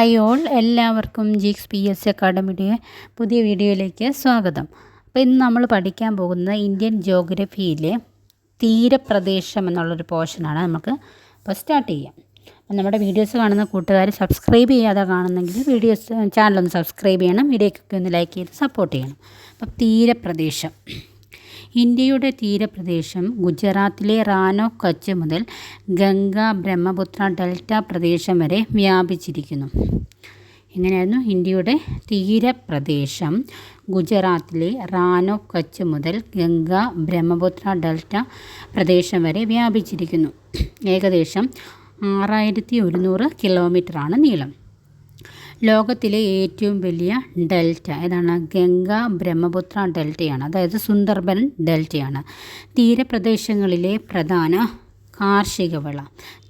Hi all എല്ലാവർക്കും ജിക്സ് P S അക്കാഡമിയുടെ പുതിയ വീഡിയോയിലേക്ക് സ്വാഗതം. അപ്പോൾ ഇന്ന് നമ്മൾ പഠിക്കാൻ പോകുന്നത് ഇന്ത്യൻ ജോഗ്രഫിയിലെ തീരപ്രദേശം എന്നുള്ളൊരു പോർഷനാണ് നമുക്ക് അപ്പോൾ സ്റ്റാർട്ട് ചെയ്യാം. അപ്പം നമ്മുടെ വീഡിയോസ് കാണുന്ന കൂട്ടുകാർ സബ്സ്ക്രൈബ് ചെയ്യാതെ കാണുന്നെങ്കിൽ വീഡിയോസ് ചാനലൊന്ന് സബ്സ്ക്രൈബ് ചെയ്യണം. വീഡിയോക്കൊക്കെ ഒന്ന് ലൈക്ക് ചെയ്ത് സപ്പോർട്ട് ചെയ്യണം. അപ്പം തീരപ്രദേശം. ഇന്ത്യയുടെ തീരപ്രദേശം ഗുജറാത്തിലെ റാനോ കച്ച് മുതൽ ഗംഗ ബ്രഹ്മപുത്ര ഡെൽറ്റ പ്രദേശം വരെ വ്യാപിച്ചിരിക്കുന്നു. എങ്ങനെയായിരുന്നു ഇന്ത്യയുടെ തീരപ്രദേശം. ഗുജറാത്തിലെ റാനോ കച്ച് മുതൽ ഗംഗ ബ്രഹ്മപുത്ര ഡെൽറ്റ പ്രദേശം വരെ വ്യാപിച്ചിരിക്കുന്നു. ഏകദേശം ആറായിരത്തി ഒരുന്നൂറ് കിലോമീറ്ററാണ് നീളം. ലോകത്തിലെ ഏറ്റവും വലിയ ഡെൽറ്റ. ഏതാണ്? ഗംഗ ബ്രഹ്മപുത്ര ഡെൽറ്റയാണ്. അതായത് സുന്ദർബൻ ഡെൽറ്റയാണ്. തീരപ്രദേശങ്ങളിലെ പ്രധാന കാർഷിക വിള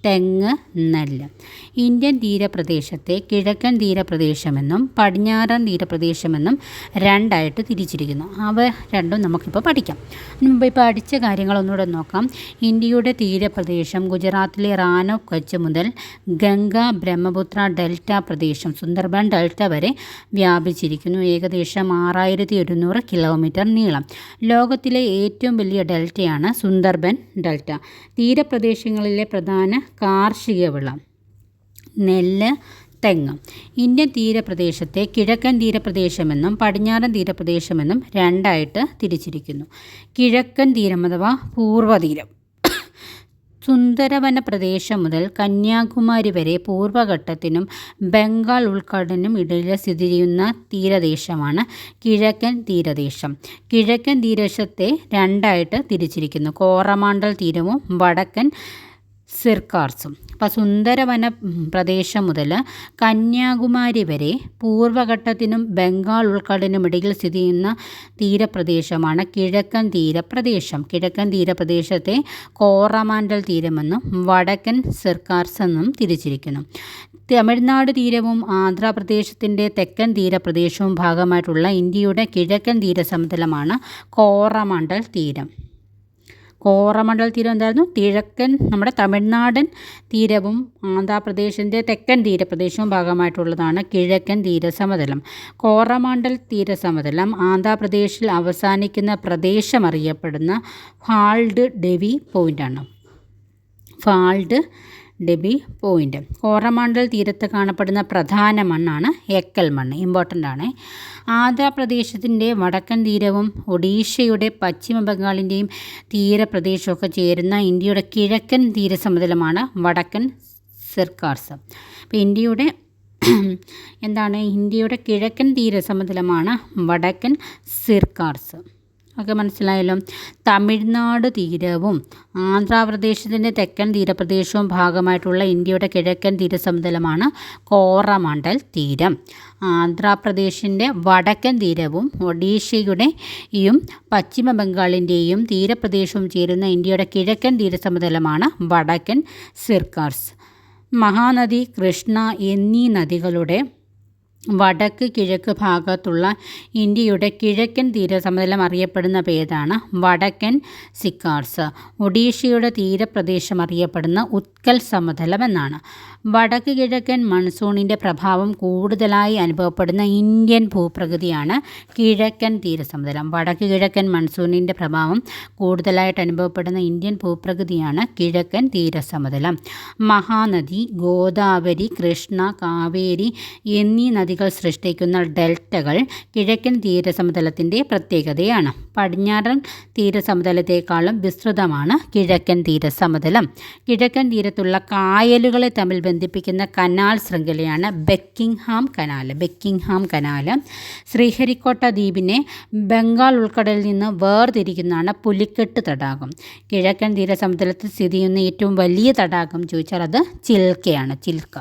തെങ്ങ് നെല്ല്. ഇന്ത്യൻ തീരപ്രദേശത്തെ കിഴക്കൻ തീരപ്രദേശമെന്നും പടിഞ്ഞാറൻ തീരപ്രദേശമെന്നും രണ്ടായിട്ട് തിരിച്ചിരിക്കുന്നു. അവ രണ്ടും നമുക്കിപ്പോൾ പഠിക്കാം. മുമ്പ് ഇപ്പോൾ പഠിച്ച കാര്യങ്ങളൊന്നുകൂടെ നോക്കാം. ഇന്ത്യയുടെ തീരപ്രദേശം ഗുജറാത്തിലെ റാനോ കച്ച് മുതൽ ഗംഗ ബ്രഹ്മപുത്ര ഡെൽറ്റ പ്രദേശം സുന്ദർബൻ ഡെൽറ്റ വരെ വ്യാപിച്ചിരിക്കുന്നു. ഏകദേശം ആറായിരത്തി ഒരുന്നൂറ് കിലോമീറ്റർ നീളം. ലോകത്തിലെ ഏറ്റവും വലിയ ഡെൽറ്റയാണ് സുന്ദർബൻ ഡെൽറ്റ. തീരപ്രദേശങ്ങളിലെ പ്രധാന കാർഷിക വിള നെല്ല് തെങ്ങ്. ഇന്ത്യൻ തീരപ്രദേശത്തെ കിഴക്കൻ തീരപ്രദേശമെന്നും പടിഞ്ഞാറൻ തീരപ്രദേശമെന്നും രണ്ടായിട്ട് തിരിച്ചിരിക്കുന്നു. കിഴക്കൻ തീരം അഥവാ പൂർവതീരം. സുന്ദരവന പ്രദേശം മുതൽ കന്യാകുമാരി വരെ പൂർവഘട്ടത്തിനും ബംഗാൾ ഉൾക്കടലിനും ഇടയിൽ സ്ഥിതി ചെയ്യുന്ന തീരദേശമാണ് കിഴക്കൻ തീരദേശം. കിഴക്കൻ തീരദേശത്തെ രണ്ടായിട്ട് തിരിച്ചിരിക്കുന്നു. കോറമാണ്ടൽ തീരവും വടക്കൻ സിർക്കാർസും. അപ്പോൾ സുന്ദരവന പ്രദേശം മുതൽ കന്യാകുമാരി വരെ പൂർവഘട്ടത്തിനും ബംഗാൾ ഉൾക്കടലിനും ഇടയിൽ സ്ഥിതി ചെയ്യുന്ന തീരപ്രദേശമാണ് കിഴക്കൻ തീരപ്രദേശം. കിഴക്കൻ തീരപ്രദേശത്തെ കോറമാൻഡൽ തീരമെന്നും വടക്കൻ സിർക്കാർസ് എന്നും തിരിച്ചിരിക്കുന്നു. തമിഴ്നാട് തീരവും ആന്ധ്രാപ്രദേശത്തിന്റെ തെക്കൻ തീരപ്രദേശവും ഭാഗമായിട്ടുള്ള ഇന്ത്യയുടെ കിഴക്കൻ തീരസമതലമാണ് കോറമാണ്ടൽ തീരം. കോറമണ്ഡൽ തീരം എന്തായിരുന്നു? കിഴക്കൻ നമ്മുടെ തമിഴ്നാടൻ തീരവും ആന്ധ്രാപ്രദേശിന്റെ തെക്കൻ തീരപ്രദേശവും ഭാഗമായിട്ടുള്ളതാണ് കിഴക്കൻ തീരസമതലം. കോറമണ്ഡൽ തീരസമതലം ആന്ധ്രാപ്രദേശിൽ അവസാനിക്കുന്ന പ്രദേശം അറിയപ്പെടുന്ന ഫാൾഡ് ഡെവി പോയിന്റാണ് ഫാൾഡ് ഡെബി പോയിന്റ് കോറമാണ്ടൽ തീരത്ത് കാണപ്പെടുന്ന പ്രധാന മണ്ണാണ് എക്കൽ മണ്ണ്. ഇമ്പോർട്ടന്റ് ആണ്. ആന്ധ്രാപ്രദേശത്തിന്റെ വടക്കൻ തീരവും ഒഡീഷയുടെ പശ്ചിമ ബംഗാളിന്റെയും തീരപ്രദേശമൊക്കെ ചേരുന്ന ഇന്ത്യയുടെ കിഴക്കൻ തീരസമതലമാണ് വടക്കൻ സിർക്കാർസ്. അപ്പോൾ ഇന്ത്യയുടെ എന്താണ്? ഇന്ത്യയുടെ കിഴക്കൻ തീരസമതലമാണ് വടക്കൻ സിർക്കാർസ്. ഒക്കെ മനസ്സിലായല്ലോ. തമിഴ്നാട് തീരവും ആന്ധ്രാപ്രദേശത്തിന്റെ തെക്കൻ തീരപ്രദേശവും ഭാഗമായിട്ടുള്ള ഇന്ത്യയുടെ കിഴക്കൻ തീരസമതലമാണ് കോറമണ്ടൽ തീരം. ആന്ധ്രാപ്രദേശിന്റെ വടക്കൻ തീരവും ഒഡീഷയുടെയും പശ്ചിമ ബംഗാളിന്റെയും തീരപ്രദേശവും ചേരുന്ന ഇന്ത്യയുടെ കിഴക്കൻ തീരസമതലമാണ് വടക്കൻ സിർക്കാർസ് മഹാനദി കൃഷ്ണ എന്നീ നദികളുടെ വടക്ക് കിഴക്ക് ഭാഗത്തുള്ള ഇന്ത്യയുടെ കിഴക്കൻ തീരസമതലം അറിയപ്പെടുന്ന പേരാണ് വടക്കൻ സിക്കാർസ്. ഒഡീഷയുടെ തീരപ്രദേശം അറിയപ്പെടുന്ന ഉത്കൽ സമതലം എന്നാണ്. വടക്ക് കിഴക്കൻ മൺസൂണിന്റെ പ്രഭാവം കൂടുതലായി അനുഭവപ്പെടുന്ന ഇന്ത്യൻ ഭൂപ്രകൃതിയാണ് കിഴക്കൻ തീരസമതലം. വടക്ക് കിഴക്കൻ മൺസൂണിന്റെ പ്രഭാവം കൂടുതലായിട്ട് അനുഭവപ്പെടുന്ന ഇന്ത്യൻ ഭൂപ്രകൃതിയാണ് കിഴക്കൻ തീരസമതലം. മഹാനദി ഗോദാവരി കൃഷ്ണ കാവേരി എന്നീ നദികൾ സൃഷ്ടിക്കുന്ന ഡെൽറ്റകൾ കിഴക്കൻ തീരസമതലത്തിന്റെ പ്രത്യേകതയാണ്. പടിഞ്ഞാറൻ തീരസമതലത്തെക്കാളും വിസ്തൃതമാണ് കിഴക്കൻ തീരസമതലം. കിഴക്കൻ തീരത്തുള്ള കായലുകളെ തമ്മിൽ ബന്ധിപ്പിക്കുന്ന കനാൽ ശൃംഖലയാണ് Buckingham canal. Buckingham canal Sriharikota ദ്വീപിനെ Bengal ഉൾക്കടലിൽ നിന്ന് വേർതിരിക്കുന്നതാണ് പുലിക്കെട്ട് തടാകം. കിഴക്കൻ തീരസമതലത്തിൽ സ്ഥിതി ചെയ്യുന്ന ഏറ്റവും വലിയ തടാകം ചോദിച്ചാൽ അത് ചിൽക്കയാണ് ചിൽക്ക.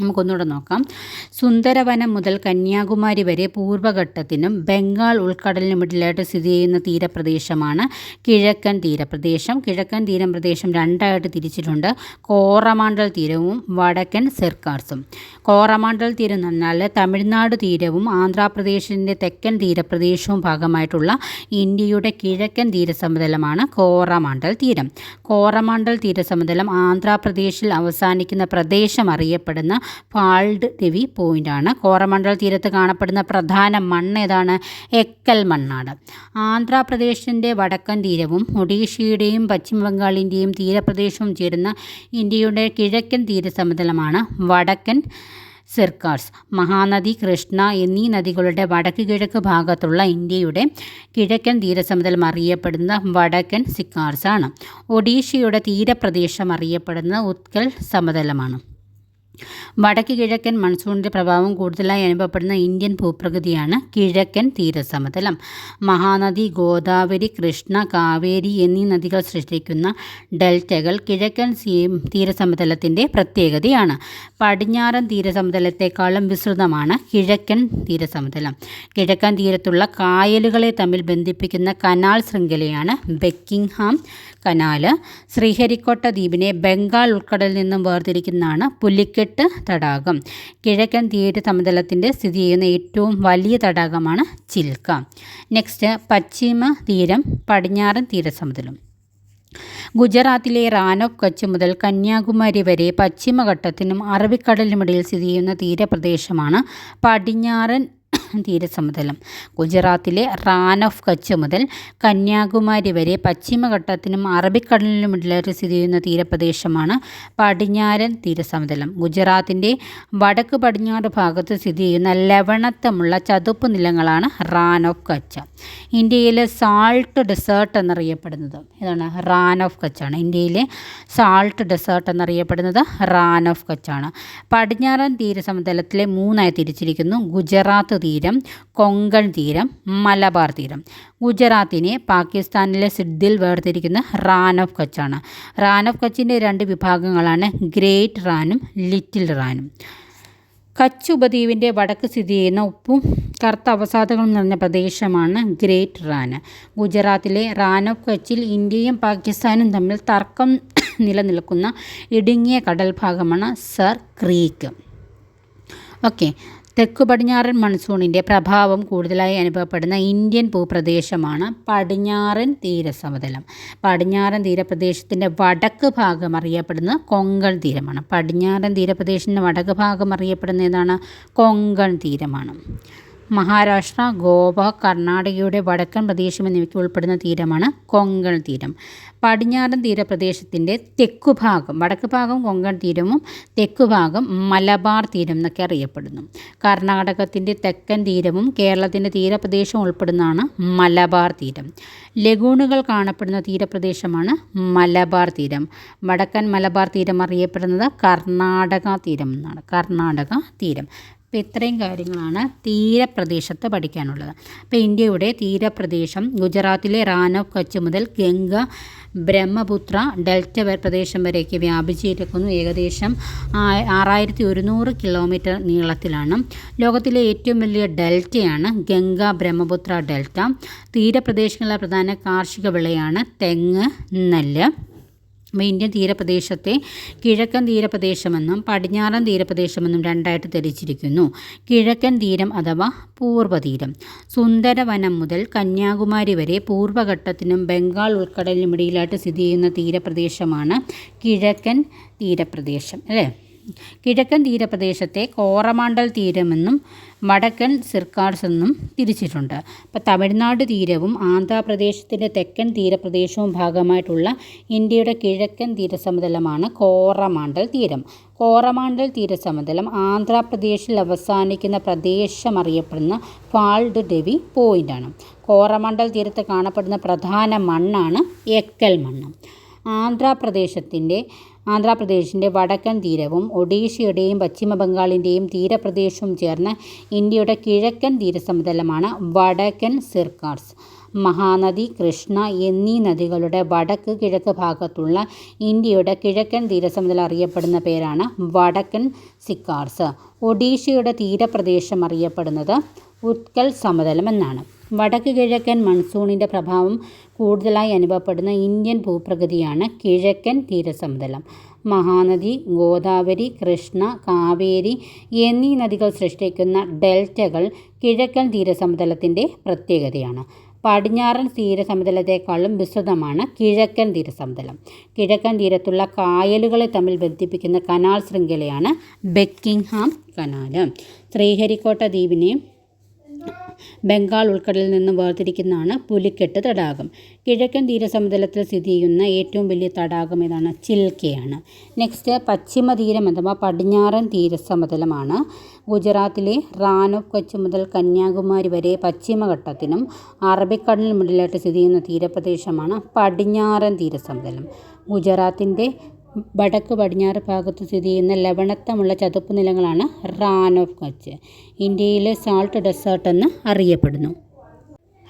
നമുക്കൊന്നുകൂടെ നോക്കാം. സുന്ദരവനം മുതൽ കന്യാകുമാരി വരെ പൂർവഘട്ടത്തിനും ബംഗാൾ ഉൾക്കടലിനും ഇടയിലായിട്ട് സ്ഥിതി ചെയ്യുന്ന തീരപ്രദേശമാണ് കിഴക്കൻ തീരപ്രദേശം. കിഴക്കൻ തീരപ്രദേശം രണ്ടായിട്ട് തിരിച്ചിട്ടുണ്ട്. കോറമാണ്ടൽ തീരവും വടക്കൻ സെർക്കാർസും. കോറമാണ്ടൽ തീരം എന്ന് തമിഴ്നാട് തീരവും ആന്ധ്രാപ്രദേശിന്റെ തെക്കൻ തീരപ്രദേശവും ഭാഗമായിട്ടുള്ള ഇന്ത്യയുടെ കിഴക്കൻ തീരസമതലമാണ് കോറമാണ്ടൽ തീരം. കോറമാണ്ടൽ തീരസമതലം ആന്ധ്രാപ്രദേശിൽ അവസാനിക്കുന്ന പ്രദേശം അറിയപ്പെടുന്ന ഫാൾഡ് രവി പോയിന്റാണ് കോറമണ്ഡൽ തീരത്ത് കാണപ്പെടുന്ന പ്രധാന മണ്ണ് ഏതാണ്? എക്കൽ മണ്ണാണ്. ആന്ധ്രാപ്രദേശിന്റെ വടക്കൻ തീരവും ഒഡീഷയുടെയും പശ്ചിമ ബംഗാളിന്റെയും തീരപ്രദേശവും ചേരുന്ന ഇന്ത്യയുടെ കിഴക്കൻ തീരസമതലമാണ് വടക്കൻ സിർക്കാർസ് മഹാനദി കൃഷ്ണ എന്നീ നദികളുടെ വടക്ക് കിഴക്ക് ഭാഗത്തുള്ള ഇന്ത്യയുടെ കിഴക്കൻ തീരസമതലം അറിയപ്പെടുന്ന വടക്കൻ സിക്കാർസ് ആണ് ഒഡീഷയുടെ തീരപ്രദേശം അറിയപ്പെടുന്ന ഉത്കൽ സമതലമാണ്. വടക്ക് കിഴക്കൻ മൺസൂണിന്റെ പ്രഭാവം കൂടുതലായി അനുഭവപ്പെടുന്ന ഇന്ത്യൻ ഭൂപ്രകൃതിയാണ് കിഴക്കൻ തീരസമതലം. മഹാനദി ഗോദാവരി കൃഷ്ണ കാവേരി എന്നീ നദികൾ സൃഷ്ടിക്കുന്ന ഡെൽറ്റകൾ കിഴക്കൻ തീരസമതലത്തിന്റെ പ്രത്യേകതയാണ്. പടിഞ്ഞാറൻ തീരസമതലത്തെക്കാളും വിസ്തൃതമാണ് കിഴക്കൻ തീരസമതലം. കിഴക്കൻ തീരത്തുള്ള കായലുകളെ തമ്മിൽ ബന്ധിപ്പിക്കുന്ന കനാൽ ശൃംഖലയാണ് ബെക്കിംഗ്ഹാം കനാല്. ശ്രീഹരിക്കോട്ട ദ്വീപിനെ ബംഗാൾ ഉൾക്കടലിൽ നിന്നും വേർതിരിക്കുന്നതാണ് പുലിക്കെട്ട് തടാകം. കിഴക്കൻ തീര സമതലത്തിന്റെ സ്ഥിതി ചെയ്യുന്ന ഏറ്റവും വലിയ തടാകമാണ് ചിൽക്ക. നെക്സ്റ്റ് പശ്ചിമ തീരം പടിഞ്ഞാറൻ തീരസമതലം ഗുജറാത്തിലെ ഓഫ് കച്ച് മുതൽ കന്യാകുമാരി വരെ പശ്ചിമഘട്ടത്തിനും അറബിക്കടലിനുമിടയിൽ സ്ഥിതി ചെയ്യുന്ന തീരപ്രദേശമാണ് പടിഞ്ഞാറൻ തീരസമതലം. ഗുജറാത്തിലെ റാൻ ഓഫ് കച്ച് മുതൽ കന്യാകുമാരി വരെ പശ്ചിമഘട്ടത്തിനും അറബിക്കടലിനുമിടയിലായിട്ട് സ്ഥിതി ചെയ്യുന്ന തീരപ്രദേശമാണ് പടിഞ്ഞാറൻ തീരസമതലം. ഗുജറാത്തിന്റെ വടക്ക് പടിഞ്ഞാറ് ഭാഗത്ത് സ്ഥിതി ചെയ്യുന്ന ലവണത്തമുള്ള ചതുപ്പ് നിലങ്ങളാണ് റാൻ ഓഫ് കച്ച്. ഇന്ത്യയിലെ സാൾട്ട് ഡെസേർട്ട് എന്നറിയപ്പെടുന്നത് ഇതാണ് റാൻ ഓഫ് കച്ചാണ്. ഇന്ത്യയിലെ സാൾട്ട് ഡെസേർട്ട് എന്നറിയപ്പെടുന്നത് റാൻ ഓഫ് കച്ചാണ്. പടിഞ്ഞാറൻ തീരസമതലത്തിലെ മൂന്നായി തിരിച്ചിരിക്കുന്നു. ഗുജറാത്ത് തീരം. കൊങ്കൺ തീരം മലബാർ തീരം. ഗുജറാത്തിനെ പാകിസ്ഥാനിലെ സിദ്ധിൽ വേർതിരിക്കുന്ന റാൻ ഓഫ് കച്ചാണ് റാൻ ഓഫ് കച്ചിന്റെ രണ്ട് വിഭാഗങ്ങളാണ് ഗ്രേറ്റ് റാനും ലിറ്റിൽ റാനും. കച്ച് ഉപദ്വീപിന്റെ വടക്ക് സ്ഥിതി ചെയ്യുന്ന ഉപ്പും കറുത്ത അവസാദങ്ങളും നിറഞ്ഞ പ്രദേശമാണ് ഗ്രേറ്റ് റാൻ. ഗുജറാത്തിലെ റാൻ ഓഫ് കച്ചിൽ ഇന്ത്യയും പാകിസ്ഥാനും തമ്മിൽ തർക്കം നിലനിൽക്കുന്ന ഇടുങ്ങിയ കടൽ ഭാഗമാണ് സർ ക്രീക്ക്. ഓക്കെ. തെക്കു പടിഞ്ഞാറൻ മൺസൂണിന്റെ പ്രഭാവം കൂടുതലായി അനുഭവപ്പെടുന്ന ഇന്ത്യൻ ഭൂപ്രദേശമാണ് പടിഞ്ഞാറൻ തീരസമതലം. പടിഞ്ഞാറൻ തീരപ്രദേശത്തിന്റെ വടക്ക് ഭാഗം അറിയപ്പെടുന്നത് കൊങ്കൺ തീരമാണ്. പടിഞ്ഞാറൻ തീരപ്രദേശത്തിന്റെ വടക്ക് ഭാഗം അറിയപ്പെടുന്ന ഏതാണ്? കൊങ്കൺ തീരമാണ്. മഹാരാഷ്ട്ര ഗോവ കർണാടകയുടെ വടക്കൻ പ്രദേശം എന്നിവയ്ക്ക് ഉൾപ്പെടുന്ന തീരമാണ് കൊങ്കൺ തീരം. പടിഞ്ഞാറൻ തീരപ്രദേശത്തിന്റെ തെക്കുഭാഗം വടക്ക് ഭാഗം കൊങ്കൺ തീരവും തെക്കുഭാഗം മലബാർ തീരം എന്നൊക്കെ അറിയപ്പെടുന്നു. കർണാടകത്തിന്റെ തെക്കൻ തീരവും കേരളത്തിന്റെ തീരപ്രദേശവും ഉൾപ്പെടുന്നതാണ് മലബാർ തീരം. ലഗൂണുകൾ കാണപ്പെടുന്ന തീരപ്രദേശമാണ് മലബാർ തീരം. വടക്കൻ മലബാർ തീരം അറിയപ്പെടുന്നത് കർണാടക തീരം എന്നാണ്. കർണാടക തീരം. അപ്പോൾ ഇത്രയും കാര്യങ്ങളാണ് തീരപ്രദേശത്ത് പഠിക്കാനുള്ളത്. അപ്പോൾ ഇന്ത്യയുടെ തീരപ്രദേശം ഗുജറാത്തിലെ റാനോ കച്ച് മുതൽ ഗംഗ ബ്രഹ്മപുത്ര ഡെൽറ്റ പ്രദേശം വരേക്ക് വ്യാപിച്ചിരിക്കുന്നു. ഏകദേശം ആറായിരത്തി ഒരുന്നൂറ് കിലോമീറ്റർ നീളത്തിലാണ്. ലോകത്തിലെ ഏറ്റവും വലിയ ഡെൽറ്റയാണ് ഗംഗ ബ്രഹ്മപുത്ര ഡെൽറ്റ. തീരപ്രദേശങ്ങളിലെ പ്രധാന കാർഷിക വിളയാണ് തെങ്ങ് നെല്ല്. ഇന്ത്യൻ തീരപ്രദേശത്തെ കിഴക്കൻ തീരപ്രദേശമെന്നും പടിഞ്ഞാറൻ തീരപ്രദേശമെന്നും രണ്ടായിട്ട് തിരിച്ചിരിക്കുന്നു. കിഴക്കൻ തീരം അഥവാ പൂർവതീരം. സുന്ദരവനം മുതൽ കന്യാകുമാരി വരെ പൂർവഘട്ടത്തിനും ബംഗാൾ ഉൾക്കടലിനും ഇടയിലായിട്ട് സ്ഥിതി ചെയ്യുന്ന തീരപ്രദേശമാണ് കിഴക്കൻ തീരപ്രദേശം അല്ലേ? കിഴക്കൻ തീരപ്രദേശത്തെ കോറമാണ്ടൽ തീരമെന്നും വടക്കൻ സിർക്കാർസ് എന്നും തിരിച്ചിട്ടുണ്ട്. അപ്പോൾ തമിഴ്നാട് തീരവും ആന്ധ്രാപ്രദേശത്തിന്റെ തെക്കൻ തീരപ്രദേശവും ഭാഗമായിട്ടുള്ള ഇന്ത്യയുടെ കിഴക്കൻ തീരസമതലമാണ് കോറമാണ്ടൽ തീരം. കോറമാണ്ടൽ തീരസമതലം ആന്ധ്രാപ്രദേശിൽ അവസാനിക്കുന്ന പ്രദേശം അറിയപ്പെടുന്ന ഫാൾഡ് ഡെവി പോയിന്റാണ് കോറമാണ്ടൽ തീരത്ത് കാണപ്പെടുന്ന പ്രധാന മണ്ണാണ് എക്കൽ മണ്ണ്. ആന്ധ്രാപ്രദേശത്തിന്റെ ആന്ധ്രാപ്രദേശിന്റെ വടക്കൻ തീരവും ഒഡീഷയുടെയും പശ്ചിമ ബംഗാളിന്റെയും തീരപ്രദേശവും ചേർന്ന് ഇന്ത്യയുടെ കിഴക്കൻ തീരസമതലമാണ് വടക്കൻ സിർക്കാർസ്. മഹാനദി കൃഷ്ണ എന്നീ നദികളുടെ വടക്ക് കിഴക്ക് ഭാഗത്തുള്ള ഇന്ത്യയുടെ കിഴക്കൻ തീരസമതലം അറിയപ്പെടുന്ന പേരാണ് വടക്കൻ സിക്കാർസ്. ഒഡീഷയുടെ തീരപ്രദേശം അറിയപ്പെടുന്നത് ഉത്കൽ സമതലമെന്നാണ്. വടക്ക് കിഴക്കൻ മൺസൂണിന്റെ പ്രഭാവം കൂടുതലായി അനുഭവപ്പെടുന്ന ഇന്ത്യൻ ഭൂപ്രകൃതിയാണ് കിഴക്കൻ തീരസമതലം. മഹാനദി ഗോദാവരി കൃഷ്ണ കാവേരി എന്നീ നദികൾ സൃഷ്ടിക്കുന്ന ഡെൽറ്റകൾ കിഴക്കൻ തീരസമതലത്തിന്റെ പ്രത്യേകതയാണ്. പടിഞ്ഞാറൻ തീരസമതലത്തെക്കാളും വിസ്തൃതമാണ് കിഴക്കൻ തീരസമതലം. കിഴക്കൻ തീരത്തുള്ള കായലുകളെ തമ്മിൽ ബന്ധിപ്പിക്കുന്ന കനാൽ ശൃംഖലയാണ് ബെക്കിംഗ്ഹാം കനാൽ ശ്രീഹരിക്കോട്ട ദ്വീപിനെ ബംഗാൾ ഉൾക്കടലിൽ നിന്ന് വേർതിരിക്കുന്നതാണ് പുലിക്കെട്ട് തടാകം. കിഴക്കൻ തീരസമതലത്തിൽ സ്ഥിതി ചെയ്യുന്ന ഏറ്റവും വലിയ തടാകം ഏതാണ്? ചിൽക്കയാണ്. നെക്സ്റ്റ് പശ്ചിമ തീരം അഥവാ പടിഞ്ഞാറൻ തീരസമതലമാണ്. ഗുജറാത്തിലെ ഓഫ് കച്ച് മുതൽ കന്യാകുമാരി വരെ പശ്ചിമഘട്ടത്തിനും അറബിക്കടലിന് മുന്നിലായിട്ട് സ്ഥിതി ചെയ്യുന്ന തീരപ്രദേശമാണ് പടിഞ്ഞാറൻ തീരസമതലം. ഗുജറാത്തിന്റെ വടക്ക് പടിഞ്ഞാറ് ഭാഗത്ത് സ്ഥിതി ചെയ്യുന്ന ലവണത്തമുള്ള ചതുപ്പ് നിലങ്ങളാണ് റാൻ ഓഫ് കച്ച്. ഇന്ത്യയിലെ സാൾട്ട് ഡെസേർട്ട് എന്ന് അറിയപ്പെടുന്നു.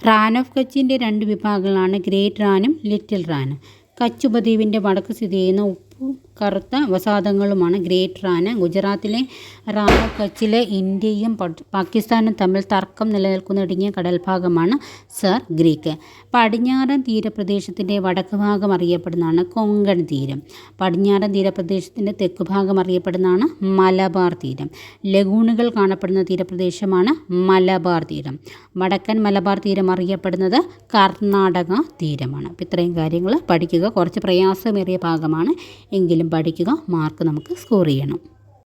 റാൻ ഓഫ് കച്ചിന്റെ രണ്ട് വിഭാഗങ്ങളാണ് ഗ്രേറ്റ് റാനും ലിറ്റിൽ റാനും. കച്ച് ഉപദ്വീപിന്റെ വടക്ക് സ്ഥിതി ചെയ്യുന്ന ഉപ്പും കറുത്ത അവസാദങ്ങളുമാണ് ഗ്രേറ്റ് റാന ഗുജറാത്തിലെ റാവ കച്ചിലെ ഇന്ത്യയും പാകിസ്ഥാനും തമ്മിൽ തർക്കം നിലനിൽക്കുന്ന ഇടുങ്ങിയ കടൽഭാഗമാണ് സർ ഗ്രീക്ക്. പടിഞ്ഞാറൻ തീരപ്രദേശത്തിന്റെ വടക്ക് ഭാഗം അറിയപ്പെടുന്നതാണ് കൊങ്കൺ തീരം. പടിഞ്ഞാറൻ തീരപ്രദേശത്തിന്റെ തെക്ക് ഭാഗം അറിയപ്പെടുന്നതാണ് മലബാർ തീരം. ലഗൂണുകൾ കാണപ്പെടുന്ന തീരപ്രദേശമാണ് മലബാർ തീരം. വടക്കൻ മലബാർ തീരം അറിയപ്പെടുന്നത് കർണാടക തീരമാണ്. ഇത്രയും കാര്യങ്ങൾ പഠിക്കുക. കുറച്ച് പ്രയാസമേറിയ ഭാഗമാണ്. എങ്കിലും പഠിക്കുക മാർക്ക് നമുക്ക് സ്കോർ ചെയ്യണം.